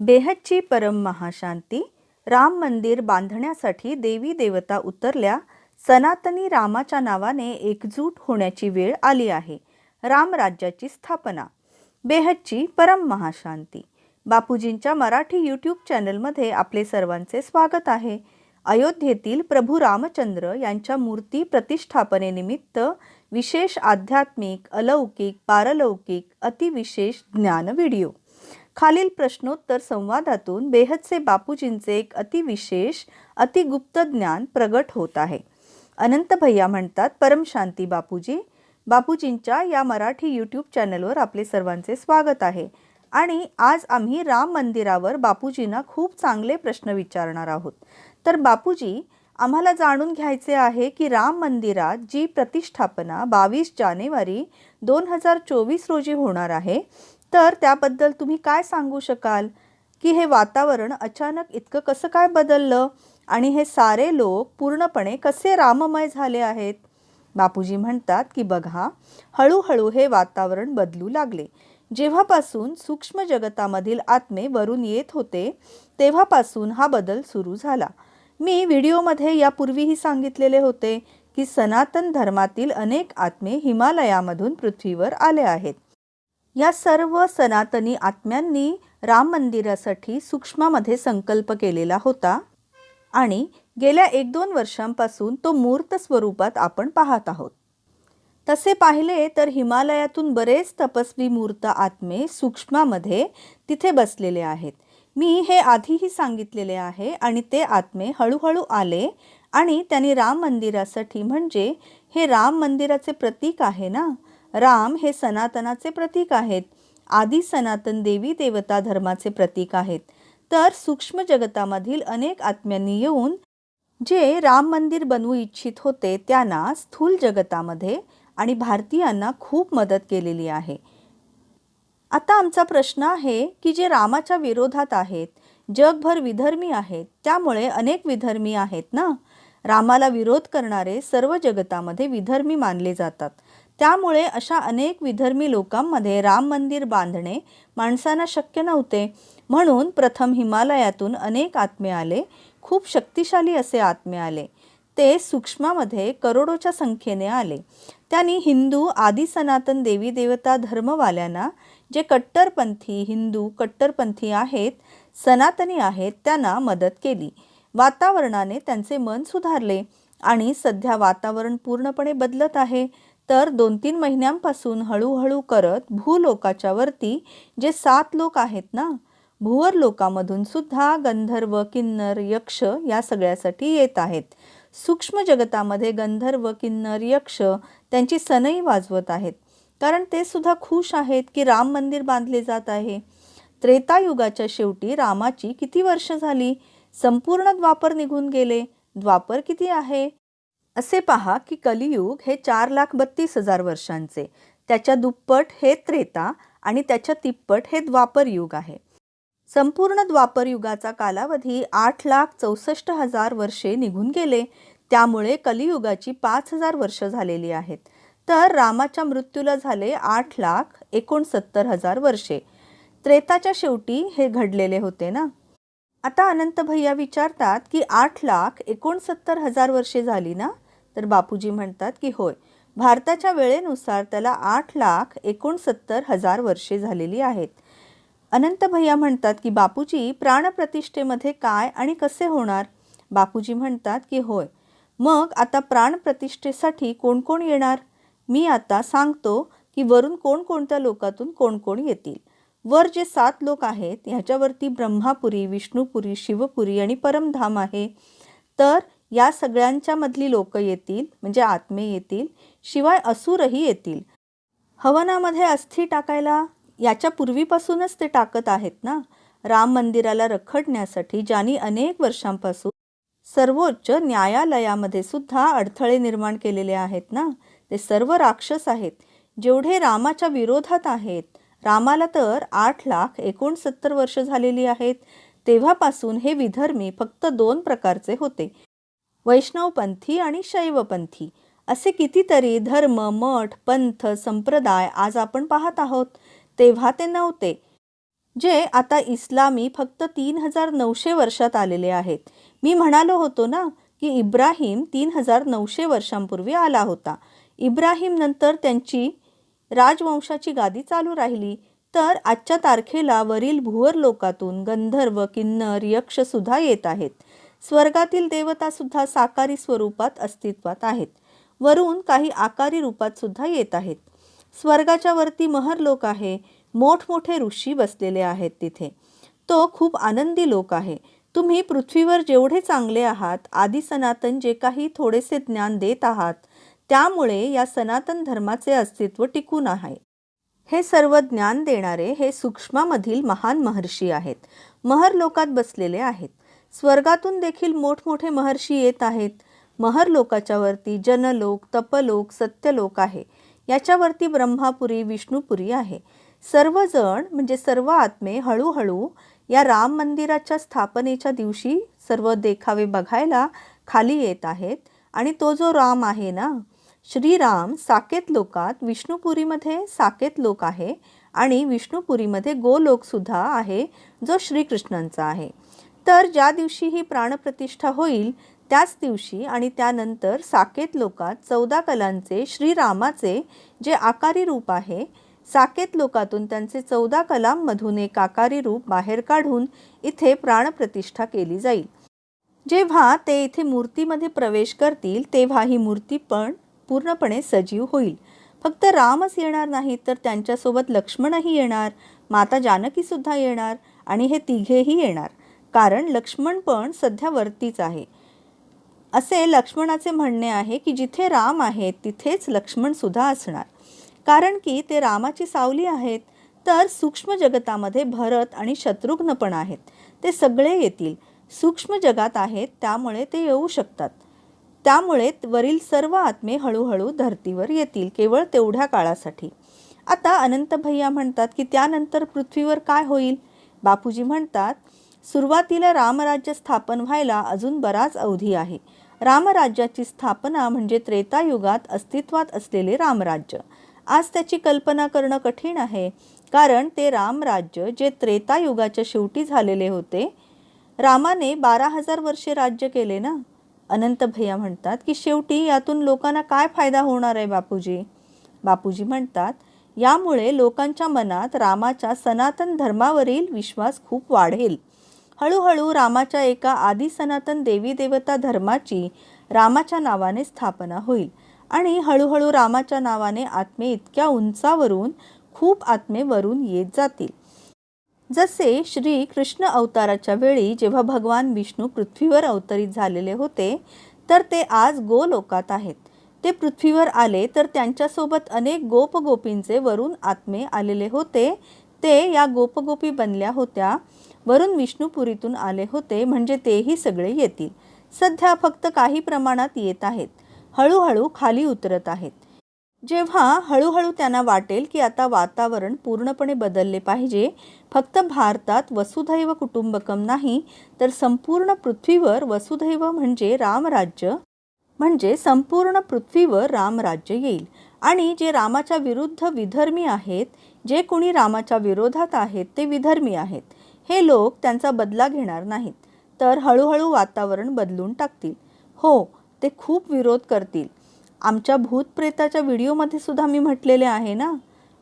बेहदची परम महाशांती राम मंदिर बांधण्यासाठी देवी देवता उतरल्या सनातनी रामाच्या नावाने एकजूट होण्याची वेळ आली आहे. रामराज्याची स्थापना. बेहदची परम महाशांती. बापूजींच्या मराठी यूट्यूब चॅनलमध्ये आपले सर्वांचे स्वागत आहे. अयोध्येतील प्रभू रामचंद्र यांच्या मूर्ती प्रतिष्ठापनेनिमित्त विशेष आध्यात्मिक अलौकिक पारलौकिक अतिविशेष ज्ञान व्हिडिओ. खालील प्रश्नोत्तर संवादातून बेहदचे बापूजींचे एक अतिविशेष अतिगुप्त ज्ञान प्रगट होत आहे. अनंत भैया म्हणतात परमशांती बापूजी. बापूजींच्या या मराठी यूट्यूब चॅनलवर आपले सर्वांचे स्वागत आहे. आणि आज आम्ही राम मंदिरावर बापूजींना खूप चांगले प्रश्न विचारणार आहोत. तर बापूजी आम्हाला जाणून घ्यायचे आहे की राम मंदिरात जी प्रतिष्ठापना बावीस जानेवारी दोन हजार चोवीस रोजी होणार आहे तर त्याबद्दल तुम्ही काय सांगू शकाल? की हे वातावरण अचानक इतकं कसं काय बदललं? आणि हे सारे लोक पूर्णपणे कसे राममय झाले आहेत? बापूजी म्हणतात की बघा हळूहळू हे वातावरण बदलू लागले. जेव्हापासून सूक्ष्म जगतामधील आत्मे वरून येत होते तेव्हापासून हा बदल सुरू झाला. मी व्हिडिओमध्ये यापूर्वीही सांगितलेले होते की सनातन धर्मातील अनेक आत्मे हिमालयामधून पृथ्वीवर आले आहेत. या सर्व सनातनी आत्म्यांनी राम मंदिरासाठी सूक्ष्मामध्ये संकल्प केलेला होता आणि गेल्या एक दोन वर्षांपासून तो मूर्त स्वरूपात आपण पाहत आहोत. तसे पाहिले तर हिमालयातून बरेच तपस्वी मूर्त आत्मे सूक्ष्मामध्ये तिथे बसलेले आहेत. मी हे आधीही सांगितलेले आहे आणि ते आत्मे हळूहळू आले आणि त्यांनी राम मंदिरासाठी म्हणजे हे राम मंदिराचे प्रतीक आहे ना? राम हे सनातनाचे प्रतीक आहेत. आदी सनातन देवी देवता धर्माचे प्रतीक आहेत. तर सूक्ष्म जगतामधील अनेक आत्म्यांनी येऊन जे राम मंदिर बनवू इच्छित होते त्यांना स्थूल जगतामध्ये आणि भारतीयांना खूप मदत केलेली आहे. आता आमचा प्रश्न आहे की जे रामाच्या विरोधात आहेत जगभर विधर्मी आहेत त्यामुळे अनेक विधर्मी आहेत ना? रामाला विरोध करणारे सर्व जगतामध्ये विधर्मी मानले जातात. त्यामुळे अशा अनेक विधर्मी लोकांमध्ये राम मंदिर बांधणे माणसांना शक्य नव्हते. म्हणून प्रथम हिमालयातून अनेक आत्मे आले. खूप शक्तिशाली असे आत्मे आले. ते सूक्ष्मामध्ये करोडोच्या संख्येने आले. त्यांनी हिंदू आदी सनातन देवी देवता धर्मवाल्यांना जे कट्टरपंथी हिंदू कट्टरपंथी आहेत सनातनी आहेत त्यांना मदत केली. वातावरणाने त्यांचे मन सुधारले आणि सध्या वातावरण पूर्णपणे बदलत आहे. तर दोन तीन महिन्यांपासून हळूहळू करत भूलोकाच्या वरती जे सात लोक आहेत ना भुवर लोकामधून सुद्धा गंधर्व किन्नर यक्ष या सगळ्यासाठी येत आहेत. सूक्ष्म जगतामध्ये गंधर्व किन्नर यक्ष त्यांची सनई वाजवत आहेत. कारण ते सुद्धा खुश आहेत की राम मंदिर बांधले जात आहे. त्रेतायुगाच्या शेवटी रामाची किती वर्ष झाली? संपूर्ण द्वापर निघून गेले. द्वापर किती आहे? असे पहा की कलियुग हे चार लाख बत्तीस हजार वर्षांचे त्याच्या दुप्पट हे त्रेता आणि त्याच्या तिप्पट हे द्वापर युग आहे. संपूर्ण द्वापरयुगाचा कालावधी आठ लाख चौसष्ट हजार वर्षे निघून गेले त्यामुळे कलियुगाची पाच हजार वर्ष झालेली आहेत. तर रामाच्या मृत्यूला झाले आठ लाख एकोणसत्तर हजार वर्षे. त्रेताच्या शेवटी हे घडलेले होते ना? आता अनंत भैया विचारतात की आठ लाख एकोणसत्तर हजार वर्षे झाली ना? तर बापूजी म्हणतात की होय. भारताच्या वेळेनुसार त्याला आठ लाख एकोणसत्तर हजार वर्षे झालेली आहेत. अनंत भैया म्हणतात की बापूजी प्राणप्रतिष्ठेमध्ये काय आणि कसे होणार? बापूजी म्हणतात की होय. मग आता प्राणप्रतिष्ठेसाठी कोण कोण येणार? मी आता सांगतो की वरून कोणकोणत्या लोकातून कोण कोण येतील. वर जे सात लोक आहेत ह्याच्यावरती ब्रह्मापुरी विष्णुपुरी शिवपुरी आणि परमधाम आहे. तर या सगळ्यांच्या मधली लोक येतील म्हणजे आत्मे येतील शिवाय असुरही येतील. हवनामध्ये अस्थि टाकायला याच्या पूर्वीपासूनच ते टाकत आहेत ना? राम मंदिराला रखडण्यासाठी ज्यांनी अनेक वर्षांपासून सर्वोच्च न्यायालयामध्ये सुद्धा अडथळे निर्माण केलेले आहेत ना? ते सर्व राक्षस आहेत. जेवढे रामाच्या विरोधात आहेत रामाला तर आठ लाख एकोणसत्तर वर्ष झालेली आहेत. तेव्हापासून हे विधर्मी फक्त दोन प्रकारचे होते. वैष्णवपंथी आणि शैवपंथी. असे कितीतरी धर्म मठ पंथ संप्रदाय आज आपण पाहत आहोत. तेव्हा ते नव्हते. जे आता इस्लामी फक्त तीन हजार नऊशे वर्षात आलेले आहेत. मी म्हणालो होतो ना की इब्राहिम तीन हजार नऊशे वर्षांपूर्वी आला होता. इब्राहिम नंतर त्यांची राजवंशाची गादी चालू राहिली. तर आजच्या तारखेला वरील भुवर लोकातून गंधर्व किन्नर यक्ष सुद्धा येत आहेत. स्वर्गातील देवता सुद्धा साकारी स्वरूपात अस्तित्वात आहेत. वरून काही आकारी रूपात सुद्धा येत आहेत. स्वर्गाच्या वरती महर लोक आहे. मोठमोठे ऋषी बसलेले आहेत तिथे. तो खूप आनंदी लोक आहे. तुम्ही पृथ्वीवर जेवढे चांगले आहात आदी सनातन जे काही थोडेसे ज्ञान देत आहात त्यामुळे या सनातन धर्माचे अस्तित्व टिकून आहे. हे सर्व ज्ञान देणारे हे सूक्ष्मामधील महान महर्षी आहेत. महर लोकात बसलेले आहेत. स्वर्गातून देखील मोठमोठे महर्षी येत आहेत. महर लोकाच्या वरती जनलोक तपलोक सत्यलोक आहे. याच्यावरती ब्रह्मापुरी विष्णुपुरी आहे. सर्वजण म्हणजे सर्व आत्मे हळूहळू या राम मंदिराच्या स्थापनेच्या दिवशी सर्व देखावे बघायला खाली येत आहेत. आणि तो जो राम आहे ना श्रीराम साकेत लोकात विष्णुपुरीमध्ये साकेत लोक आहे. आणि विष्णुपुरीमध्ये गोलोकसुद्धा आहे जो श्रीकृष्णांचा आहे. तर ज्या दिवशी ही प्राणप्रतिष्ठा होईल त्याच दिवशी आणि त्यानंतर साकेत लोकात चौदा कलांचे श्रीरामाचे जे आकारी रूप आहे साकेत लोकातून त्यांचे चौदा कलांमधून एक आकारी रूप बाहेर काढून इथे प्राणप्रतिष्ठा केली जाईल. जेव्हा ते इथे मूर्तीमध्ये प्रवेश करतील तेव्हा ही मूर्ती पण पूर्णपणे सजीव होईल. फक्त रामच येणार नाही तर त्यांच्यासोबत लक्ष्मणही येणार माता जानकीसुद्धा येणार आणि हे तिघेही येणार. कारण लक्ष्मण पण सध्या वरतीच आहे. असे लक्ष्मणाचे म्हणणे आहे की जिथे राम आहेत तिथेच लक्ष्मणसुद्धा असणार. कारण की ते रामाची सावली आहेत तर सूक्ष्म जगतामध्ये भरत आणि शत्रुघ्न पण आहेत. ते सगळे येतील. सूक्ष्म जगात आहेत त्यामुळे ते येऊ शकतात. त्यामुळे वरील सर्व आत्मे हळूहळू धर्तीवर येतील केवळ तेवढ्या काळासाठी. आता अनंत भैया म्हणतात की त्यानंतर पृथ्वीवर काय होईल? बापूजी म्हणतात सुरुवातीला रामराज्य स्थापन व्हायला अजून बराच अवधी आहे. रामराज्याची स्थापना म्हणजे त्रेतायुगात अस्तित्वात असलेले रामराज्य. आज त्याची कल्पना करणं कठीण आहे कारण ते रामराज्य जे त्रेतायुगाच्या शेवटी झालेले होते रामाने बारा हजार वर्षे राज्य केले ना? अनंत भैया म्हणतात की शेवटी यातून लोकांना काय फायदा होणार आहे बापूजी? बापूजी म्हणतात यामुळे लोकांच्या मनात रामाच्या सनातन धर्मावरील विश्वास खूप वाढेल. हळूहळू रामाच्या एका आदि सनातन देवी देवता धर्माची रामाच्या नावाने स्थापना होईल. आणि हळूहळू रामाच्या नावाने आत्मे इतक्या उंचावरून खूप आत्मे वरून येत जातील. जसे श्री कृष्ण अवताराच्या वेळी जेव्हा भगवान विष्णू पृथ्वीवर अवतरित झालेले होते तर ते आज गोलोकात आहेत. ते पृथ्वीवर आले तर त्यांच्यासोबत अनेक गोपगोपींचे वरून आत्मे आलेले होते. ते या गोपगोपी बनल्या होत्या. वरून विष्णुपुरीतून आले होते म्हणजे तेही सगळे येतील. सध्या फक्त काही प्रमाणात येत आहेत. हळूहळू खाली उतरत आहेत. जेव्हा हळूहळू त्यांना वाटेल की आता वातावरण पूर्णपणे बदलले पाहिजे फक्त भारतात वसुधैव कुटुंबकम नाही तर संपूर्ण पृथ्वीवर वसुधैव म्हणजे रामराज्य म्हणजे संपूर्ण पृथ्वीवर रामराज्य येईल. आणि जे रामाच्या विरुद्ध विधर्मी आहेत जे कोणी रामाच्या विरोधात आहेत ते विधर्मी आहेत. हे लोक त्यांचा बदला घेणार नाहीत तर हळूहळू वातावरण बदलून टाकतील. हो ते खूप विरोध करतील. आमच्या भूतप्रेताच्या व्हिडिओमध्ये सुद्धा मी म्हटलेले आहे ना?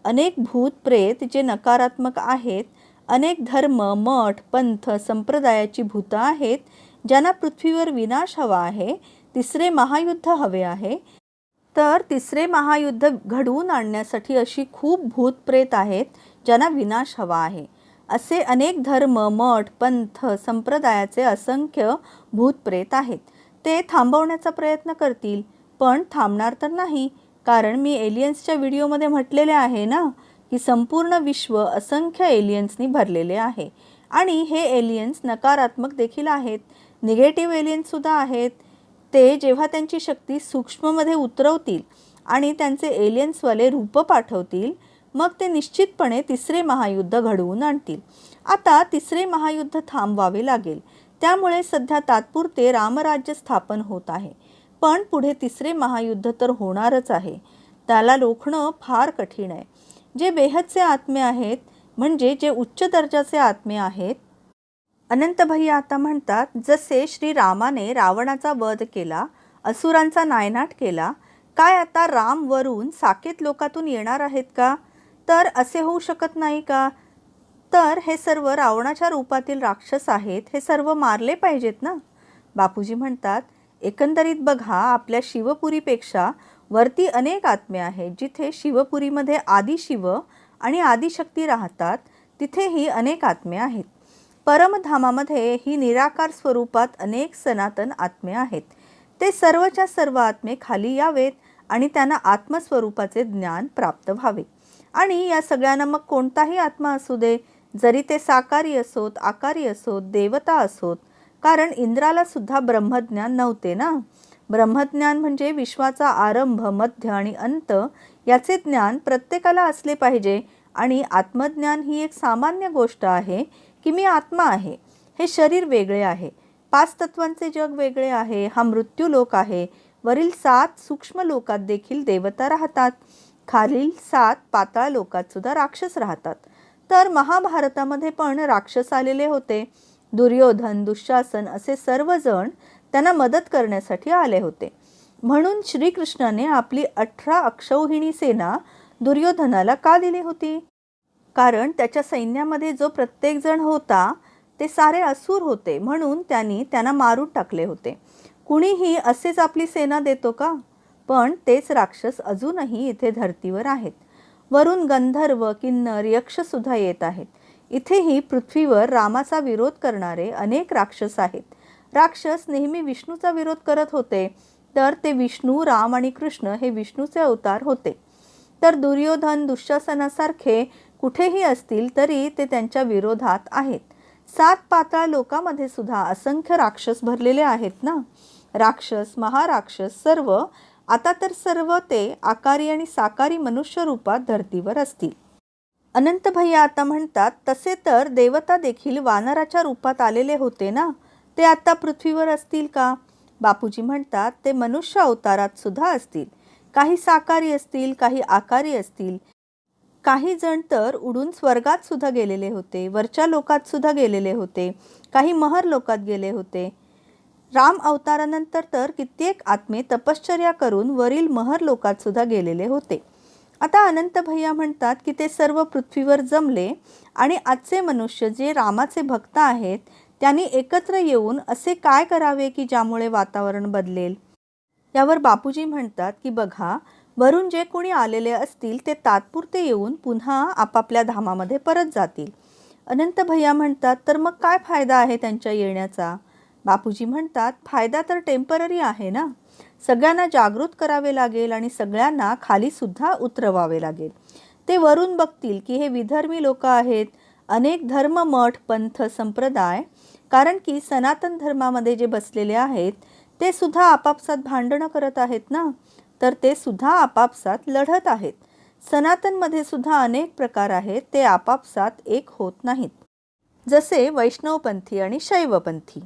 अनेक भूतप्रेत जे नकारात्मक आहेत अनेक धर्म मठ पंथ संप्रदायाची भूतं आहेत ज्यांना पृथ्वीवर विनाश हवा आहे तिसरे महायुद्ध हवे आहे तर तिसरे महायुद्ध घडवून आणण्यासाठी अशी खूप भूतप्रेत आहेत ज्यांना विनाश हवा आहे. असे अनेक धर्म मठ पंथ संप्रदायाचे असंख्य भूतप्रेत आहेत. ते थांबवण्याचा प्रयत्न करतील पण थांबणार तर नाही. कारण मी एलियन्सच्या व्हिडिओमध्ये म्हटलेले आहे ना की संपूर्ण विश्व असंख्य एलियन्सनी भरलेले आहे. आणि हे एलियन्स नकारात्मक देखील आहेत. निगेटिव्ह एलियन्ससुद्धा आहेत. ते जेव्हा त्यांची शक्ती सूक्ष्ममध्ये उतरवतील आणि त्यांचे एलियन्सवाले रूपं पाठवतील मग ते निश्चितपणे तिसरे महायुद्ध घडवून आणतील. आता तिसरे महायुद्ध थांबवावे लागेल. त्यामुळे सध्या तात्पुरते रामराज्य स्थापन होत आहे. पण पुढे तिसरे महायुद्ध तर होणारच आहे. त्याला रोखणं फार कठीण आहे. जे बेहदचे आत्मे आहेत म्हणजे जे उच्च दर्जाचे आत्मे आहेत अनंतभाई आता म्हणतात जसे श्री रामाने रावणाचा वध केला असुरांचा नायनाट केला काय आता राम वरून साकेत लोकातून येणार आहेत का? तर असे होऊ शकत नाही का? तर हे सर्व रावणाच्या रूपातील राक्षस आहेत हे सर्व मारले पाहिजेत ना? बापूजी म्हणतात एकंदरीत बघा आपल्या शिवपुरीपेक्षा वरती अनेक आत्मे आहेत जिथे शिवपुरीमध्ये आदि शिव आणि आदिशक्ती राहतात तिथेही अनेक आत्मे आहेत. परमधामामध्ये ही निराकार स्वरूपात अनेक सनातन आत्मे आहेत. ते सर्वच्या सर्व आत्मे खाली यावेत आणि त्यांना आत्मस्वरूपाचे ज्ञान प्राप्त व्हावे. आणि या सगळ्यांना मग कोणताही आत्मा असू दे जरी ते साकारी असोत आकारी असोत देवता असोत कारण इंद्राला सुद्धा ब्रह्मज्ञान नव्हते ना? ब्रह्मज्ञान म्हणजे विश्वाचा आरंभ मध्य आणि अंत याचे ज्ञान प्रत्येकाला असले पाहिजे आणि आत्मज्ञान ही एक सामान्य गोष्ट आहे की मी आत्मा आहे हे शरीर वेगळे आहे पाच तत्वांचे जग वेगळे आहे हा मृत्यू लोक आहे वरील सात सूक्ष्म लोकात देखील देवता राहतात. खालील सात पाताळ लोकात सुद्धा राक्षस राहतात. तर महाभारतामध्ये पण राक्षस आलेले होते. दुर्योधन दुःशासन असे सर्वजण त्यांना मदत करण्यासाठी आले होते. म्हणून श्रीकृष्णाने आपली अठरा अक्षौहिणी सेना दुर्योधनाला का दिली होती? कारण त्याच्या सैन्यामध्ये जो प्रत्येकजण होता ते सारे असुर होते. म्हणून त्यांनी त्यांना मारून टाकले होते. कुणीही असेच आपली सेना देतो का? पण तेच राक्षस अजूनही इथे धर्तीवर आहेत. वरून गंधर्व किन्नर यक्षसुद्धा येत आहेत. इथेही पृथ्वीवर रामाचा विरोध करणारे अनेक राक्षस आहेत. राक्षस नेहमी विष्णूचा विरोध करत होते तर ते विष्णू राम आणि कृष्ण हे विष्णूचे अवतार होते. तर दुर्योधन दुःशासनासारखे कुठेही असतील तरी ते त्यांच्या विरोधात आहेत. सात पाताळ लोकामध्ये सुद्धा असंख्य राक्षस भरलेले आहेत ना? राक्षस महाराक्षस सर्व आता तर सर्व ते आकारी आणि साकारी मनुष्य रूपात धर्तीवर असतील. अनंत भैया आता म्हणतात तसे तर देवता देखील वानराच्या रूपात आलेले होते ना? ते आता पृथ्वीवर असतील का? बापूजी म्हणतात ते मनुष्य अवतारात सुद्धा असतील. काही साकारी असतील काही आकारी असतील. काही जण तर उडून स्वर्गात सुद्धा गेलेले होते वरच्या लोकात सुद्धा गेलेले होते काही महर लोकात गेले होते. राम अवतारानंतर तर कित्येक आत्मे तपश्चर्या करून वरील महर लोकात सुद्धा गेलेले होते. आता अनंत भैया म्हणतात की ते सर्व पृथ्वीवर जमले आणि आजचे मनुष्य जे रामाचे भक्त आहेत त्यांनी एकत्र येऊन असे काय करावे की ज्यामुळे वातावरण बदलेल? यावर बापूजी म्हणतात की बघा वरून जे कोणी आलेले असतील ते तात्पुरते येऊन पुन्हा आपापल्या धामामध्ये परत जातील. अनंत भैया म्हणतात तर मग काय फायदा आहे त्यांच्या येण्याचा? बापूजी म्हणतात फायदा तर टेंपररी आहे ना? सगळ्यांना जागृत करावे लागेल आणि सगळ्यांना खालीसुद्धा उतरवावे लागेल. ते वरून बघतील की हे विधर्मी लोक आहेत. अनेक धर्म मठ पंथ संप्रदाय कारण की सनातन धर्मामध्ये जे बसलेले आहेत ते सुद्धा आपापसात भांडणं करत आहेत ना? तर ते सुद्धा आपापसात लढत आहेत. सनातनमध्ये सुद्धा अनेक प्रकार आहेत ते आपापसात एक होत नाहीत. जसे वैष्णवपंथी आणि शैवपंथी.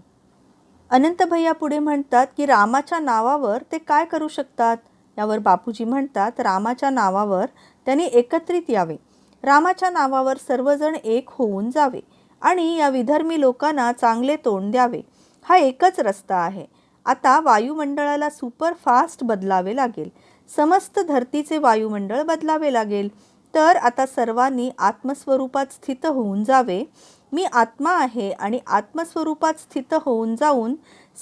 अनंत भैया पुढे म्हणतात की रामाच्या नावावर ते काय करू शकतात? यावर बापूजी म्हणतात रामाच्या नावावर त्यांनी एकत्रित यावे. रामाच्या नावावर सर्वजण एक होऊन जावे आणि या विधर्मी लोकांना चांगले तोंड द्यावे. हा एकच रस्ता आहे. आता वायुमंडळाला सुपर फास्ट बदलावे लागेल. समस्त धरतीचे वायुमंडळ बदलावे लागेल. तर आता सर्वांनी आत्मस्वरूपात स्थित होऊन जावे. मी आत्मा आहे आणि आत्मस्वरूपात स्थित होऊन जाऊन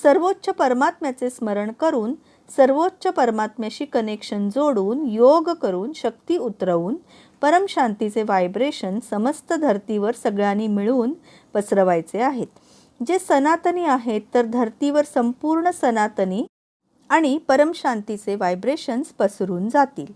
सर्वोच्च परमात्म्याचे स्मरण करून सर्वोच्च परमात्म्याशी कनेक्शन जोडून योग करून शक्ती उतरवून परमशांतीचे व्हायब्रेशन समस्त धर्तीवर सगळ्यांनी मिळून पसरवायचे आहेत. जे सनातनी आहेत तर धर्तीवर संपूर्ण सनातनी आणि परमशांतीचे व्हायब्रेशन्स पसरून जातील.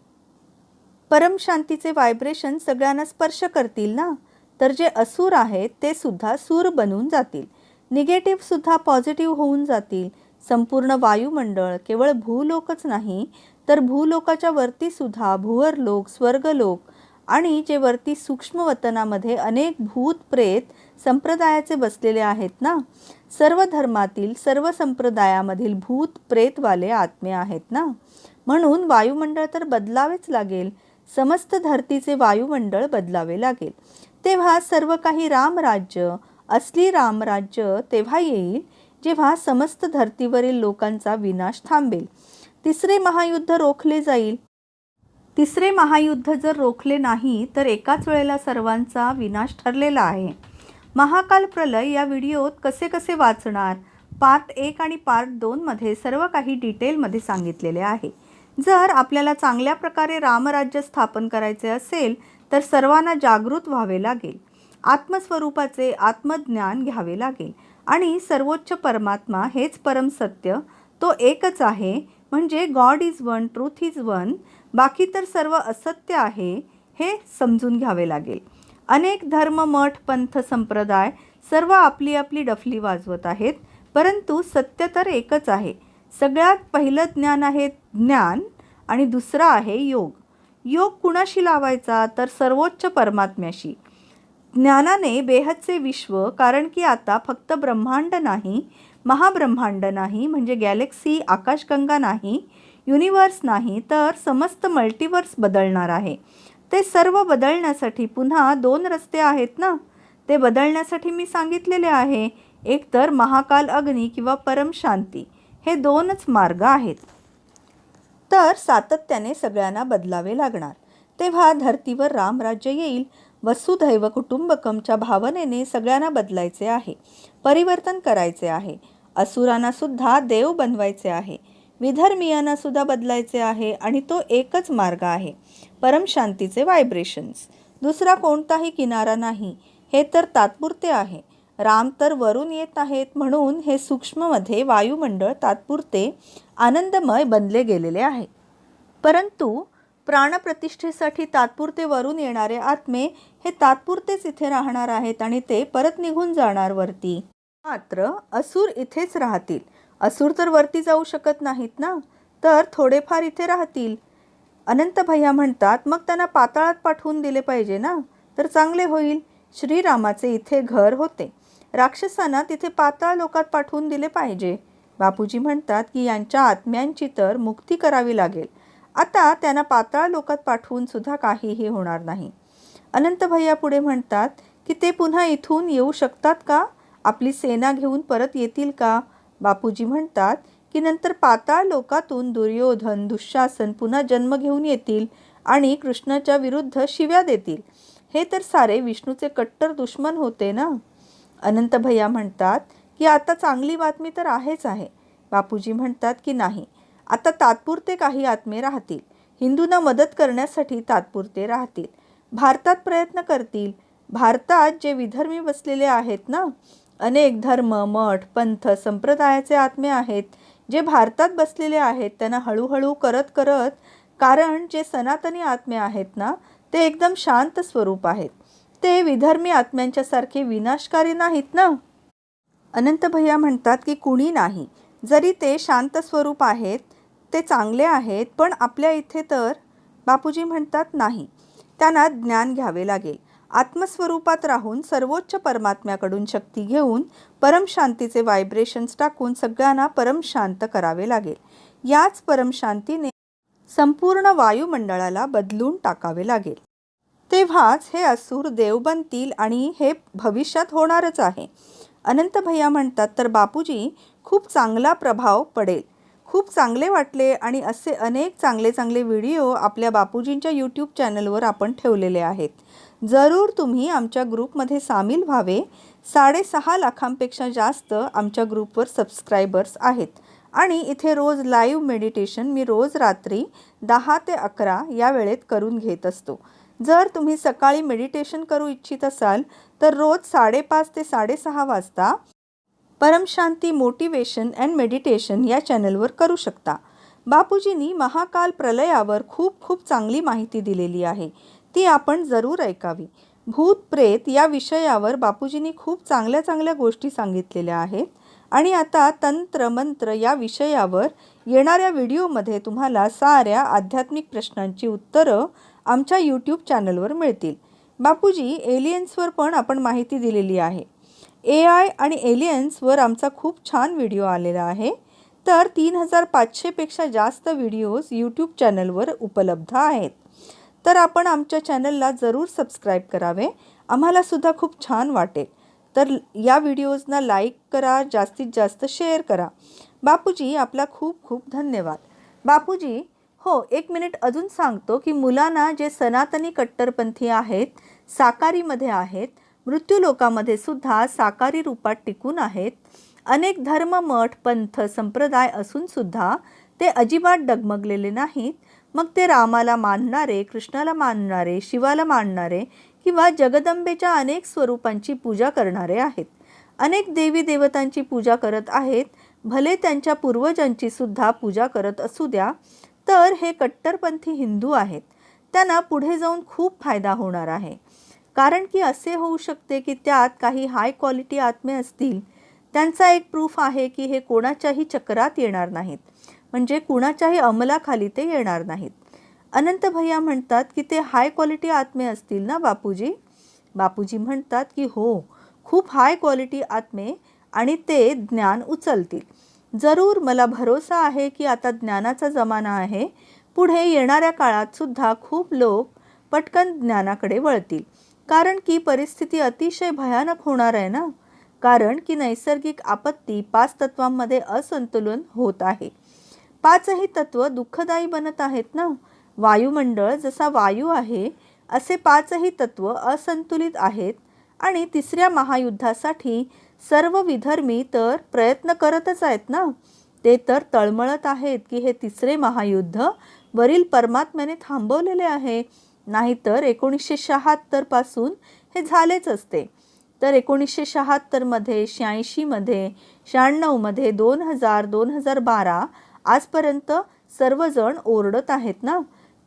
परमशांतीचे व्हायब्रेशन सगळ्यांना स्पर्श करतील ना? तर जे असूर आहेत ते सुद्धा सूर बनून जातील. निगेटिव्ह सुद्धा पॉझिटिव्ह होऊन जातील. संपूर्ण वायुमंडळ केवळ भूलोकच नाही तर भूलोकाच्या वरती सुद्धा भुवरलोक स्वर्गलोक आणि जे वरती सूक्ष्म वतनामध्ये अनेक भूत प्रेत संप्रदायाचे बसलेले आहेत ना? सर्व धर्मातील सर्व संप्रदायामधील भूत प्रेतवाले आत्मे आहेत ना? म्हणून वायुमंडळ तर बदलावेच लागेल. समस्त धरतीचे वायुमंडळ बदलावे लागेल. तेव्हा सर्व काही रामराज्य असली रामराज्य तेव्हा येईल जेव्हा समस्त धर्तीवरील लोकांचा विनाश थांबेल. तिसरे महायुद्ध रोखले जाईल. तिसरे महायुद्ध जर रोखले नाही तर एकाच वेळेला सर्वांचा विनाश ठरलेला आहे. महाकाल प्रलय या व्हिडिओत कसे कसे वाचणार? पार्ट एक आणि पार्ट दोनमध्ये सर्व काही डिटेलमध्ये सांगितलेले आहे. जर आपल्याला चांगल्या प्रकारे रामराज्य स्थापन करायचे असेल तर सर्वांना जागृत व्हावे लागेल. आत्मस्वरूपाचे आत्मज्ञान घ्यावे लागेल. आणि सर्वोच्च परमात्मा हेच परम सत्य. तो एकच आहे. म्हणजे God is one truth is one बाकी तर सर्व असत्य आहे हे समजून घ्यावे लागेल. अनेक धर्म मठ पंथ संप्रदाय सर्व आपली आपली डफली वाजवत आहेत. परंतु सत्य तर एकच आहे. सगळ्यात पहिलं ज्ञान आहे ज्ञान आणि दुसरं आहे योग. योग कुणाशी लावायचा? तर सर्वोच्च परमात्म्याशी. ज्ञानाने बेहदचे विश्व कारण की आता फक्त ब्रह्मांड नाही महाब्रह्मांड नाही म्हणजे गॅलेक्सी आकाशगंगा नाही युनिवर्स नाही तर समस्त मल्टिवर्स बदलणार आहे. ते सर्व बदलण्यासाठी पुन्हा दोन रस्ते आहेत ना? ते बदलण्यासाठी मी सांगितलेले आहे. एकतर महाकाल अग्नी किंवा परमशांती हे दोनच मार्ग आहेत. तर सातत्याने सगळ्यांना बदलावे लागणार. तेव्हा धर्तीवर रामराज्य येईल. वसुधैव कुटुंबकमच्या भावनेने सगळ्यांना बदलायचे आहे. परिवर्तन करायचे आहे. असुरांना सुद्धा देव बनवायचे आहे. विधर्मीयांना सुद्धा बदलायचे आहे आणि तो एकच मार्ग आहे. परमशांतीचे व्हायब्रेशन्स दुसरा कोणताही किनारा नाही. हे तर तात्पुरते आहे. राम तर वरून येत आहेत म्हणून हे सूक्ष्ममध्ये वायुमंडळ तात्पुरते आनंदमय बनले गेलेले आहे. परंतु प्राणप्रतिष्ठेसाठी तात्पुरते वरून येणारे आत्मे हे तात्पुरतेच इथे राहणार आहेत आणि ते परत निघून जाणार वरती. मात्र असुर इथेच राहतील. असुर तर वरती जाऊ शकत नाहीत ना? तर थोडेफार इथे राहतील. अनंत भैया म्हणतात मग त्यांना पाताळात पाठवून दिले पाहिजे ना? तर चांगले होईल. श्रीरामाचे इथे घर होते. राक्षसांना तिथे पाताळ लोकात पाठवून दिले पाहिजे. बापूजी म्हणतात की यांच्या आत्म्यांची तर मुक्ती करावी लागेल. आता त्यांना पाताळ लोकात पाठवून सुद्धा काहीही होणार नाही. अनंत भैया पुढे म्हणतात की ते पुन्हा इथून येऊ शकतात का? आपली सेना घेऊन परत येतील का? बापूजी म्हणतात की नंतर पाताळ लोकातून दुर्योधन दुःशासन पुन्हा जन्म घेऊन येतील आणि कृष्णाच्या विरुद्ध शिव्या देतील. हे तर सारे विष्णूचे कट्टर दुश्मन होते ना? अनंत भैया म्हणतात की आता चांगली बातमी तर आहेच आहे. बापूजी म्हणतात की नाही आता तात्पुरते काही आत्मे राहतील. हिंदूंना मदत करण्यासाठी तात्पुरते राहतील. भारतात प्रयत्न करतील. भारतात जे विधर्मी बसलेले आहेत ना अनेक धर्म मठ पंथ संप्रदायाचे आत्मे आहेत. जे भारतात बसलेले आहेत त्यांना हळूहळू करत करत कारण जे सनातनी आत्मे आहेत ना ते एकदम शांत स्वरूप आहेत. ते विधर्मी आत्म्यांच्यासारखे विनाशकारी नाहीत ना? अनंत भैया म्हणतात की कुणी नाही. जरी ते शांत स्वरूप आहेत ते चांगले आहेत पण आपल्या इथे तर बापूजी म्हणतात नाही. त्यांना ज्ञान घ्यावे लागेल. आत्मस्वरूपात राहून सर्वोच्च परमात्म्याकडून शक्ती घेऊन परमशांतीचे व्हायब्रेशन्स टाकून सगळ्यांना परमशांत करावे लागेल. याच परमशांतीने संपूर्ण वायुमंडळाला बदलून टाकावे लागेल. तेव्हाच हे असुर देव बनतील आणि हे भविष्यात होणारच आहे. अनंत भैया म्हणतात तर बापूजी खूप चांगला प्रभाव पडेल. खूप चांगले वाटले आणि असे अनेक चांगले चांगले व्हिडिओ आपल्या बापूजींच्या यूट्यूब चॅनलवर आपण ठेवलेले आहेत. जरूर तुम्ही आमच्या ग्रुपमध्ये सामील व्हावे. साडेसहा लाखांपेक्षा जास्त आमच्या ग्रुपवर सबस्क्रायबर्स आहेत. आणि इथे रोज लाईव्ह मेडिटेशन मी रोज रात्री दहा ते अकरा या वेळेत करून घेत असतो. जर तुम्ही सकाळी मेडिटेशन करू इच्छित असाल तर रोज साडेपाच ते साडेसहा वाजता परमशांती मोटिवेशन अँड मेडिटेशन या चॅनलवर करू शकता. बापूजींनी महाकाल प्रलयावर खूप खूप चांगली माहिती दिलेली आहे. ती आपण जरूर ऐकावी. भूत प्रेत या विषयावर बापूजींनी खूप चांगल्या चांगल्या गोष्टी सांगितलेल्या आहेत. आणि आता तंत्र मंत्र या विषयावर येणाऱ्या व्हिडिओमध्ये तुम्हाला साऱ्या आध्यात्मिक प्रश्नांची उत्तरं आमच्या यूट्यूब चॅनलवर मिळतील. बापूजी एलियन्सवर पण आपण माहिती दिलेली आहे. ए आय आणि एलियन्सवर आमचा खूप छान व्हिडिओ आलेला आहे. तर तीन हजार पाचशेपेक्षा जास्त व्हिडिओज यूट्यूब चॅनलवर उपलब्ध आहेत. तर आपण आमच्या चॅनलला जरूर सबस्क्राईब करावे. आम्हालासुद्धा खूप छान वाटेल. तर या व्हिडिओजना लाईक करा जास्तीत जास्त शेअर करा. बापूजी आपला खूप खूप धन्यवाद. बापूजी हो एक मिनिट अजून सांगतो की मुलांना जे सनातनी कट्टरपंथी आहेत साकारीमध्ये आहेत मृत्यूलोकामध्ये सुद्धा साकारी रूपात टिकून आहेत. अनेक धर्म मठ पंथ संप्रदाय असून सुद्धा ते अजिबात डगमगलेले नाहीत. मग ते रामाला मानणारे कृष्णाला मानणारे शिवाला मानणारे किंवा जगदंबेच्या अनेक स्वरूपांची पूजा करणारे आहेत. अनेक देवी देवतांची पूजा करत आहेत. भले त्यांच्या पूर्वजांची सुद्धा पूजा करत असू द्या तर हे कट्टरपंथी हिंदू आहेत. त्यांना पुढे जाऊन खूप फायदा होणार आहे. कारण की असे होऊ शकते की त्यात काही हाय क्वालिटी आत्मे असतील. त्यांचा एक प्रूफ आहे की हे कोणाच्याही चक्रात येणार नाहीत. म्हणजे कुणाच्याही अंमलाखाली ते येणार नाहीत. अनंत भैया म्हणतात की ते हाय क्वालिटी आत्मे असतील ना बापूजी? बापूजी म्हणतात की हो खूप हाय क्वालिटी आत्मे आणि ते ज्ञान उचलतील. जरूर मला भरोसा आहे की आता ज्ञानाचा जमाना आहे. पुढे येणाऱ्या काळात सुद्धा खूप लोक पटकन ज्ञानाकडे वळतील. कारण की परिस्थिती अतिशय भयानक होणार आहे ना? कारण की नैसर्गिक आपत्ती पाच तत्वांमध्ये असंतुलन होत आहे. पाचही तत्व दुःखदायी बनत आहेत ना? वायुमंडळ जसा वायू आहे असे पाचही तत्व असंतुलित आहेत. आणि तिसऱ्या महायुद्धासाठी सर्व विधर्मी तर प्रयत्न करतच आहेत ना? ते तर तळमळत आहेत की हे तिसरे महायुद्ध वरील परमात्म्याने थांबवलेले आहे. नाहीतर एकोणीसशे शहात्तरपासून हे झालेच असते. तर एकोणीसशे शहात्तरमध्ये शहाऐंशीमध्ये शहाण्णवमध्ये दोन हजार दोन हजार बारा आजपर्यंत सर्वजण ओरडत आहेत ना?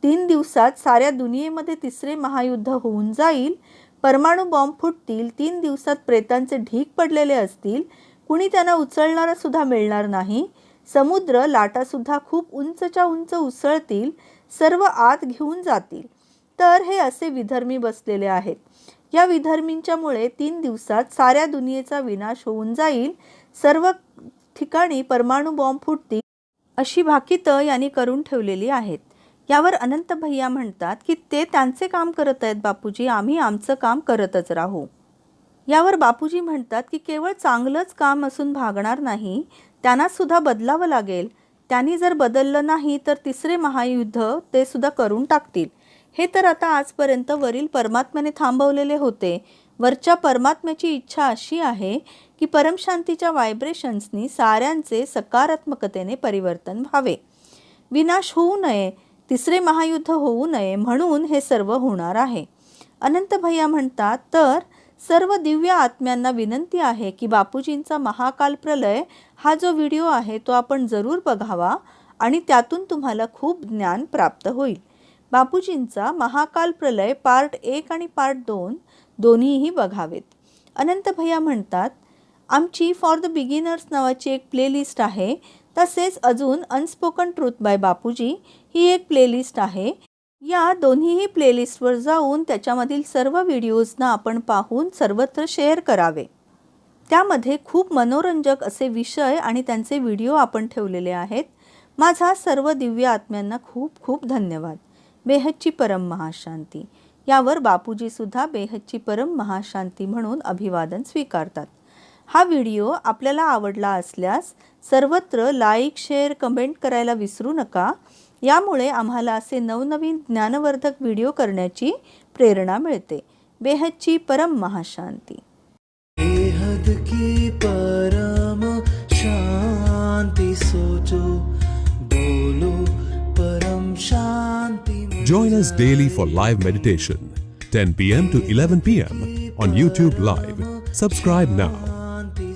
तीन दिवसात साऱ्या दुनियेमध्ये तिसरे महायुद्ध होऊन जाईल. परमाणू बॉम्ब फुटतील तीन दिवसात प्रेतांचे ढीक पडलेले असतील कुणी त्यांना उचलणारा सुद्धा मिळणार नाही. समुद्र लाटासुद्धा खूप उंचच्या उंच उसळतील सर्व आत घेऊन जातील. तर हे असे विधर्मी बसलेले आहेत. या विधर्मींच्यामुळे तीन दिवसात साऱ्या दुनियेचा विनाश होऊन जाईल. सर्व ठिकाणी परमाणू बॉम्ब फुटतील अशी भाकितं यांनी करून ठेवलेली आहेत. यावर अनंत भैया म्हणतात की ते त्यांचे काम करत आहेत बापूजी आम्ही आमचं काम करतच राहू. यावर बापूजी म्हणतात की केवळ चांगलंच काम असून भागणार नाही त्यांनासुद्धा बदलावं लागेल. त्यांनी जर बदललं नाही तर तिसरे महायुद्ध ते सुद्धा करून टाकतील. हे तर आता आजपर्यंत वरील परमात्म्याने थांबवलेले होते. वरच्या परमात्म्याची इच्छा अशी आहे की परमशांतीच्या व्हायब्रेशन्सनी साऱ्यांचे सकारात्मकतेने परिवर्तन व्हावे. विनाश होऊ नये तिसरे महायुद्ध होऊ नये म्हणून हे सर्व होणार आहे. अनंत भैया म्हणतात तर सर्व दिव्य आत्म्यांना विनंती आहे की बापूजींचा महाकाल प्रलय हा जो व्हिडिओ आहे तो आपण जरूर बघावा आणि त्यातून तुम्हाला खूप ज्ञान प्राप्त होईल. बापूजींचा महाकाल प्रलय पार्ट एक आणि पार्ट दोन दोन्हीही बघावेत. अनंत भैया म्हणतात आमची फॉर द बिगिनर्स नावाची एक प्लेलिस्ट आहे तसेच अजून अनस्पोकन ट्रूथ बाय बापूजी ही एक प्लेलिस्ट आहे. या दोन्हीही प्लेलिस्टवर जाऊन त्याच्यामधील सर्व व्हिडिओजना आपण पाहून सर्वत्र शेअर करावे. त्यामध्ये खूप मनोरंजक असे विषय आणि त्यांचे व्हिडिओ आपण ठेवलेले आहेत. माझा सर्व दिव्य आत्म्यांना खूप खूप धन्यवाद. बेहदची परम महाशांती. यावर बापूजीसुद्धा बेहदची परम महाशांती म्हणून अभिवादन स्वीकारतात. हा व्हिडिओ आपल्याला आवडला असल्यास सर्वत्र लाईक शेअर कमेंट करायला विसरू नका यामुळे आम्हाला असे नवनवीन ज्ञानवर्धक व्हिडिओ करण्याची प्रेरणा मिळते बेहदची परम महाशांती बेहद की परम शांति सोचो बोलो परम शांति में Join us daily for live meditation, 10 p.m. to 11 p.m. on YouTube Live. Subscribe now.